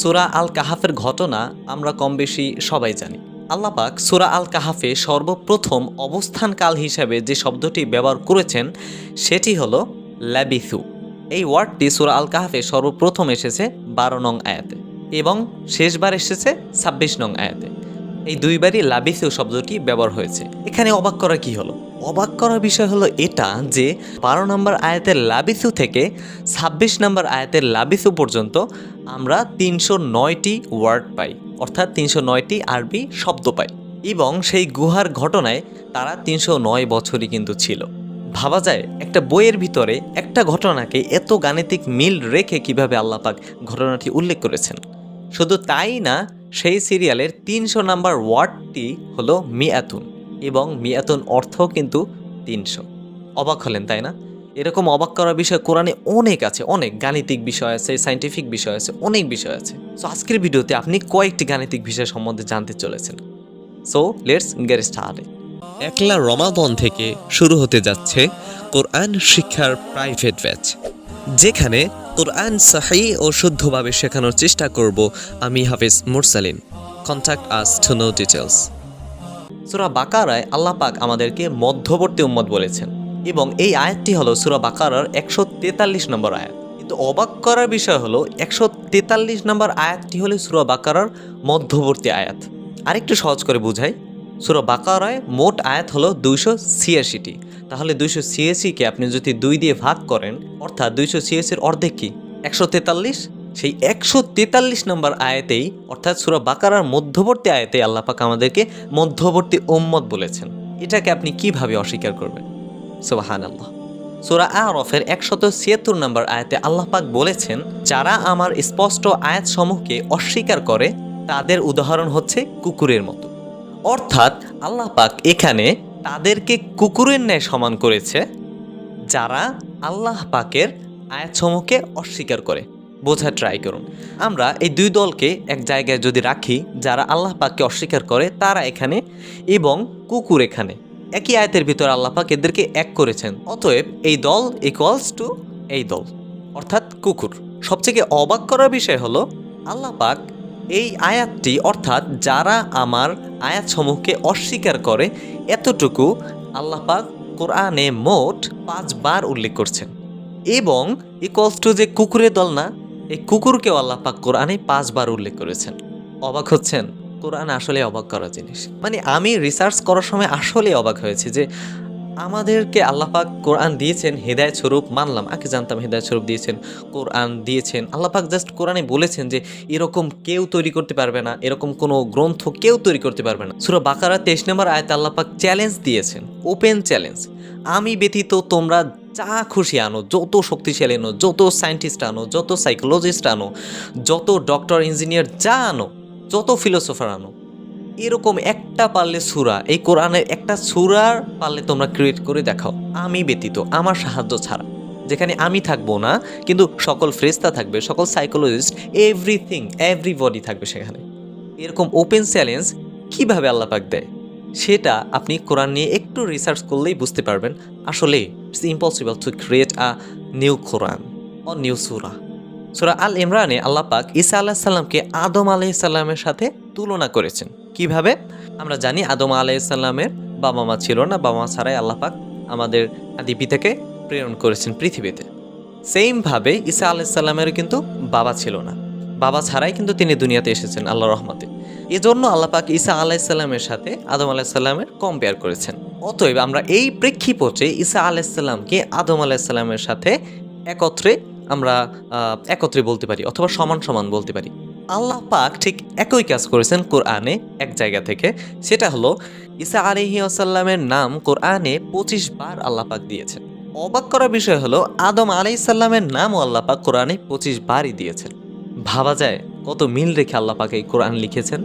সুরা আল কাহাফের ঘটনা আমরা কম বেশি সবাই জানি। আল্লাপাক সুরা আল কাহাফে সর্বপ্রথম অবস্থানকাল হিসাবে যে শব্দটি ব্যবহার করেছেন, সেটি হলো ল্যাবিথু এই ওয়ার্ডটি সুরা আল কাহাফে সর্বপ্রথম এসেছে বারো নং আয়াতে এবং শেষবার এসেছে ছাব্বিশ নং আয়াতে। এই দুইবারই লাবিসু শব্দটি ব্যবহার হয়েছে। এখানে অবাক করা কি হলো? অবাক করার বিষয় হলো এটা যে বারো নম্বর আয়াতের লাবিসু থেকে ছাব্বিশ নম্বর আয়াতের লাবিসু পর্যন্ত আমরা তিনশো নয়টি ওয়ার্ড পাই, অর্থাৎ তিনশো নয়টি আরবি শব্দ পাই। এবং সেই গুহার ঘটনায় তারা তিনশো নয় বছরই কিন্তু ছিল। ভাবা যায়, একটা বইয়ের ভিতরে একটা ঘটনাকে এত গাণিতিক মিল রেখে কীভাবে আল্লাপাক ঘটনাটি উল্লেখ করেছেন। শুধু তাই না, সেই সিরিয়ালের তিনশো নাম্বার ওয়ার্ডটি হলো মিয়াতুন, এবং মিয়াতুন অর্থ কিন্তু তিনশো। অবাক হলেন, তাই না? এরকম অবাক করার বিষয় কোরআনে অনেক আছে অনেক গাণিতিক বিষয় আছে সাইন্টিফিক বিষয় আছে অনেক বিষয় আছে। সো আজকের ভিডিওতে আপনি কয়েকটি গাণিতিক বিষয় সম্বন্ধে জানতে চলেছেন। সো লেটস গেট স্টার্টেড একলা রমাদন থেকে শুরু হতে যাচ্ছে কোরআন শিক্ষার প্রাইভেট ব্যাচ যেখানে কোরআন সাহি ও শুদ্ধভাবে শেখানোর চেষ্টা করব আমি Hafiz Mursalin. Contact us to know details সুরা বাকারায় আল্লাহ পাক আমাদেরকে মধ্যবর্তী উম্মত বলেছেন। এবং এই আয়াতটি হলো সুরা বাকারার একশো তেতাল্লিশ নম্বর আয়াত। কিন্তু অবাক করার বিষয় হলো, একশো তেতাল্লিশ নম্বর আয়াতটি হলো সুরা বাকারার মধ্যবর্তী আয়াত। আরেকটু সহজ করে বুঝাই, সুরা বাকারায় মোট আয়াত হলো দুইশো ছিয়াশিটি। তাহলে দুইশো ছিয়াশিকে আপনি যদি দুই দিয়ে ভাগ করেন, অর্থাৎ দুইশো ছিয়াশির অর্ধেক কি? একশো তেতাল্লিশ? সেই একশো তেতাল্লিশ নম্বর আয়াতেই, অর্থাৎ সুরা বাকারার মধ্যবর্তী আয়াতে আল্লাহ পাক আমাদেরকে মধ্যবর্তী ওম্মত বলেছেন। এটাকে আপনি কীভাবে অস্বীকার করবেন? সুবাহান আল্লাহ সুরা আরফের একশত ছিয়াত্তর নম্বর আয়াতে আল্লাহ পাক বলেছেন, যারা আমার স্পষ্ট আয়াত সমূহকে অস্বীকার করে, তাদের উদাহরণ হচ্ছে কুকুরের মতো। অর্থাৎ আল্লাহ পাক এখানে তাদেরকে কুকুরের ন্যায় সমান করেছে, যারা আল্লাহ পাকের আয়াতসমূহকে অস্বীকার করে। বোঝা ট্রাই করুন। আমরা এই দুই দলকে এক জায়গায় যদি রাখি, যারা আল্লাহ পাককে অস্বীকার করে, তারা এখানে এবং কুকুর এখানে। একই আয়াতের ভিতর আল্লাহ পাক এদেরকে এক করেছেন। অতএব এই দল ইকুয়ালস টু এই দল, অর্থাৎ কুকুর। সবথেকে অবাক করার বিষয় হলো, আল্লাহ পাক এই আয়াতটি, অর্থাৎ যারা আমার আয়াতসমূহকে অস্বীকার করে, এতটুকু আল্লাহ পাক কোরআনে মোট পাঁচবার উল্লেখ করছেন। এবং ইকলস টু যে কুকুরের দল না, এই কুকুরকেও আল্লাহ পাক কোরআনে পাঁচবার উল্লেখ করেছেন। অবাক হচ্ছেন? কোরআন আসলে অবাক করা জিনিস। মানে আমি রিসার্চ করার সময় আসলে অবাক হয়েছি যে আমাদেরকে আল্লাহ পাক কোরআন দিয়েছেন হেদায়ত স্বরূপ মানলাম। আগে জানতাম হেদায়ত স্বরূপ দিয়েছেন, কোরআন দিয়েছেন। আল্লাহ পাক জাস্ট কোরআনে বলেছেন যে এরকম কেউ তৈরি করতে পারবে না, এরকম কোনো গ্রন্থ কেউ তৈরি করতে পারবে না। সুরা বাকারা তেইশ নম্বর আয়তে আল্লাহ পাক চ্যালেঞ্জ দিয়েছেন ওপেন চ্যালেঞ্জ আমি ব্যতীত তোমরা যা খুশি আনো, যত শক্তিশালী আনো, যত সায়েন্টিস্ট আনো, যত সাইকোলজিস্ট আনো, যত ডক্টর ইঞ্জিনিয়ার যা আনো যত ফিলোসফার আনো, এরকম একটা পারলে সুরা, এই কোরআনের একটা সুরার পারলে তোমরা ক্রিয়েট করে দেখাও। আমি ব্যতীত, আমার সাহায্য ছাড়া। যেখানে আমি থাকব না, কিন্তু সকল ফ্রেস্তা থাকবে, সকল সাইকোলজিস্ট এভরিথিং এভরিবডি থাকবে সেখানে। এরকম ওপেন চ্যালেঞ্জ কীভাবে আল্লাপাক দেয়? সেটা আপনি কোরআন নিয়ে একটু রিসার্চ করলেই বুঝতে পারবেন। আসলে it's impossible to create a new Quran a new surah surah al ইমরানে আল্লাহ পাক ঈসা আল্লাহ সাল্লামকে আদম আলাইসাল্লামের সাথে তুলনা করেছেন। কীভাবে? আমরা জানি আদম আলাইসাল্লামের বাবা মা ছিল না বাবা মা ছাড়াই আল্লাহ পাক আমাদের আদি পিতাকে প্রেরণ করেছেন পৃথিবীতে। সেমভাবে ঈসা আলাইসাল্লামেরও কিন্তু বাবা ছিল না। বাবা ছাড়াই কিন্তু তিনি দুনিয়াতে এসেছেন আল্লাহ রহমতে। এজন্য আল্লাহ পাক ঈসা আলাইসাল্লামের সাথে আদম আলাইসাল্লামের কম্পেয়ার করেছেন। অতএব আমরা এই প্রেক্ষিপটে ঈসা আলাইসাল্লামকে আদম আলাইসাল্লামের সাথে একত্রে আমরা একত্রে বলতে পারি অথবা সমান সমান বলতে পারি। আল্লাহ পাক ঠিক একই কাজ করেছেন কোরআনে এক জায়গা থেকে। সেটা হলো ইসা আলিহি আসাল্লামের নাম কোরআনে পঁচিশ বার আল্লাহ পাক দিয়েছেন। অবাক করার বিষয় হলো, আদম আলাইসাল্লামের নামও আল্লাহ পাক কোরআনে পঁচিশ বারই দিয়েছেন। ভাবা যায় কত মিল রেখে আল্লাহ পাক এই কোরআন লিখেছেন।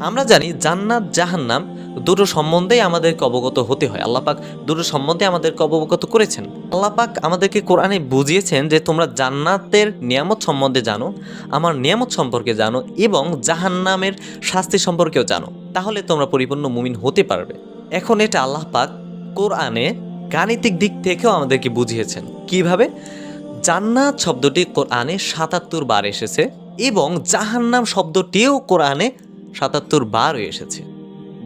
আমরা জানি জান্নাত, জাহান্নাম দুটো সম্বন্ধেই আমাদেরকে অবগত হতে হয়। আল্লাপাক দুটো সম্বন্ধে আমাদেরকে অবগত করেছেন। আল্লাপাক আমাদেরকে কোরআনে বুঝিয়েছেন যে তোমরা জান্নাতের নিয়ামত সম্বন্ধে জানো, আমার নিয়ামত সম্পর্কে জানো এবং জাহান্নামের শাস্তি সম্পর্কেও জানো। তাহলে তোমরা পরিপূর্ণ মুমিন হতে পারবে। এখন এটা আল্লাহ পাক কোরআনে গাণিতিক দিক থেকেও আমাদেরকে বুঝিয়েছেন। কীভাবে? জান্নাত শব্দটি কোরআনে সাতাত্তর বার এসেছে এবং জাহান্নাম শব্দটিও কোরআনে সাতাত্তর বারও এসেছে।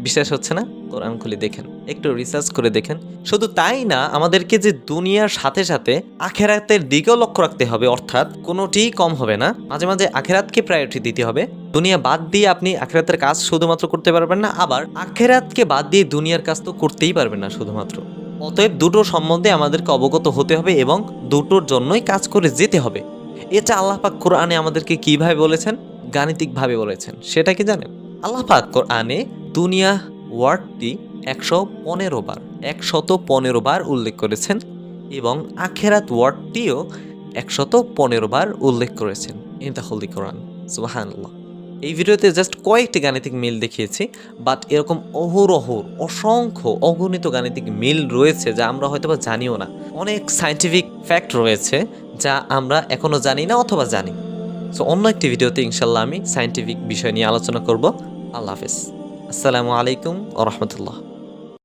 বিশ্বাস হচ্ছে না? কোরআন খুলে দেখেন, একটু রিসার্চ করে দেখেন। শুধু তাই না, আমাদেরকে যে দুনিয়ার সাথে সাথে আখেরাতের দিকেও লক্ষ্য রাখতে হবে, অর্থাৎ কোনোটিই কম হবে না, মাঝে মাঝে আখেরাতকে প্রায়োরিটি দিতে হবে। দুনিয়া বাদ দিয়ে আপনি আখেরাতের কাজ শুধুমাত্র করতে পারবেন না, আবার আখেরাতকে বাদ দিয়ে দুনিয়ার কাজ তো করতেই পারবেন না শুধুমাত্র। অতএব দুটো সম্বন্ধে আমাদেরকে অবগত হতে হবে এবং দুটোর জন্যই কাজ করে যেতে হবে। এটা আল্লাহ পাক কোরআনে আমাদেরকে কীভাবে বলেছেন? গাণিতিকভাবে বলেছেন। সেটা কি জানেন? আল্লাহ পাক কোরআনে দুনিয়া ওয়ার্ডটি একশো পনেরো বার, একশত পনেরো বার উল্লেখ করেছেন এবং আখেরাত ওয়ার্ডটিও একশত পনেরো বার উল্লেখ করেছেন ইন দ্য কোরআন। সুবাহান্লাহ এই ভিডিওতে জাস্ট কয়েকটি গাণিতিক মিল দেখিয়েছি, বাট এরকম অহরহর, অসংখ্য অগণিত গাণিতিক মিল রয়েছে যা আমরা হয়তো বা জানিও না। অনেক সায়েন্টিফিক ফ্যাক্ট রয়েছে যা আমরা এখনও জানি না অথবা জানি। সো অন্য একটি ভিডিওতে ইনশাল্লাহ আমি সায়েন্টিফিক বিষয় নিয়ে আলোচনা করব। আল্লাহ হাফেজ। আসসালামু আলাইকুম ও রহমতুল্লাহ।